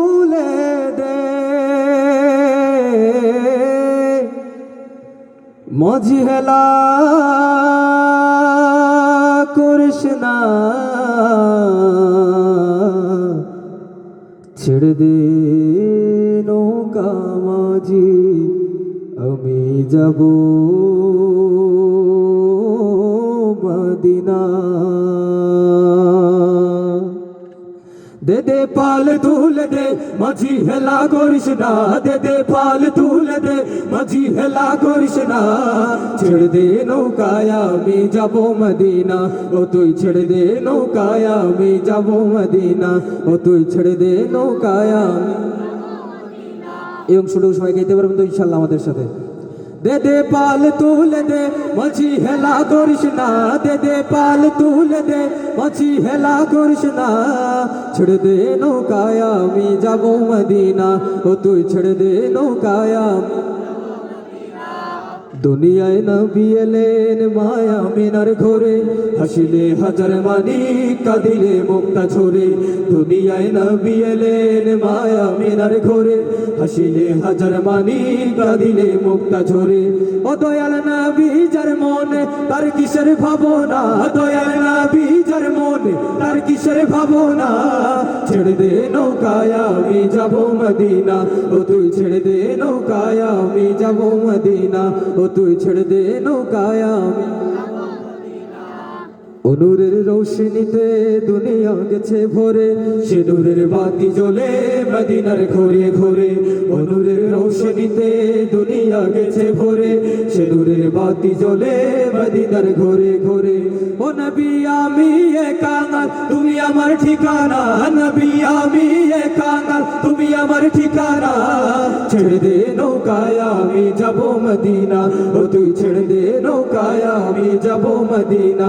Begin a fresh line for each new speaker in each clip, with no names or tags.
তুলে দে মজি হেলা করিস না। ছেড়ে দে নৌকা মাঝি আমি যাব মদিনা। দে দে পাল তুলে দে, মাঝি হেলা করিস না। দে দে পাল তুলে দে, মাঝি হেলা করিস না। ছেড়ে দে নৌকায় আমি যাব মদিনা। ও তুই ছেড়ে দে নৌকায় আমি যাব মদিনা। ও তুই ছেড়ে দে নৌকায় আমি এই অংশটুকু সবাই গাইতে পারবেন তো, ইনশাল্লাহ আমাদের সাথে। দে দে পাল তুলে দে মাঝি হেলা করিস না দে দে পাল তুলে দে মাঝি হেলা করিস না ছেড়ে দে নৌকায় আমি যাব মদিনা ও তুই ছেড়ে দে নৌকায় আমি দুনিয়ায় নবী এলেন মায়া মিনার ঘরে, হাসিলে হাজার মানি কাঁদিলে মুক্তা ঝরে দুনিয়ায় নবী এলেন মায়া মিনার ঘরে, হাসিলে হাজার মানি কাঁদিলে মুক্তা ঝরে ও দয়াল নবী, যার মনে তার কিসের ভাবনা? দয়াল নবী, যার মনে তার কিসের ভাবনা? ছেড়ে দে নৌকায় আমি যাব মদিনা, ও তুই ছেড়ে দে নৌকায় আমি যাব মদিনা, ও তুই ছেড়ে দে নৌকায় আমি অনুরের রৌশনীতে দুনিয়া গেছে ভরে সে নূরের বাতি জ্বলে মদিনার ঘরে ঘরে। অনুরের রৌশনীতে দুনিয়া গেছে ভরে সে নূরের বাতি জ্বলে মদিনার ঘরে ঘরে। ও নবী, আমি একাঙ্গাল তুমি আমার ঠিকানা, নবী একাঙ্গাল তুমি আমার ঠিকানা। ছেড়ে দে নৌকায়, আমি যাব মদিনা। ও, তুই ছেড়ে দে নৌকায়, আমি যাব মদিনা।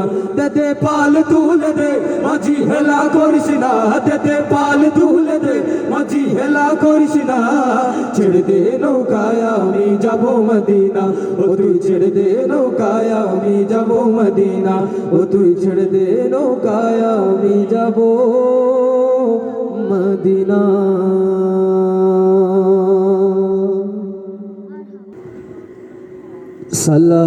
দে পাল তুলে দে, মাঝি হেলা করিস না। দে পাল তুলে দে, মাঝি হেলা করিস না। ছেড়ে দে নৌকায়, আমি যাব মদিনা। ও, তুই ছেড়ে দে নৌকায়, আমি যাব মদিনা। ও, তুই ছেড়ে দে নৌকায়, আমি যাব। மதினா சலா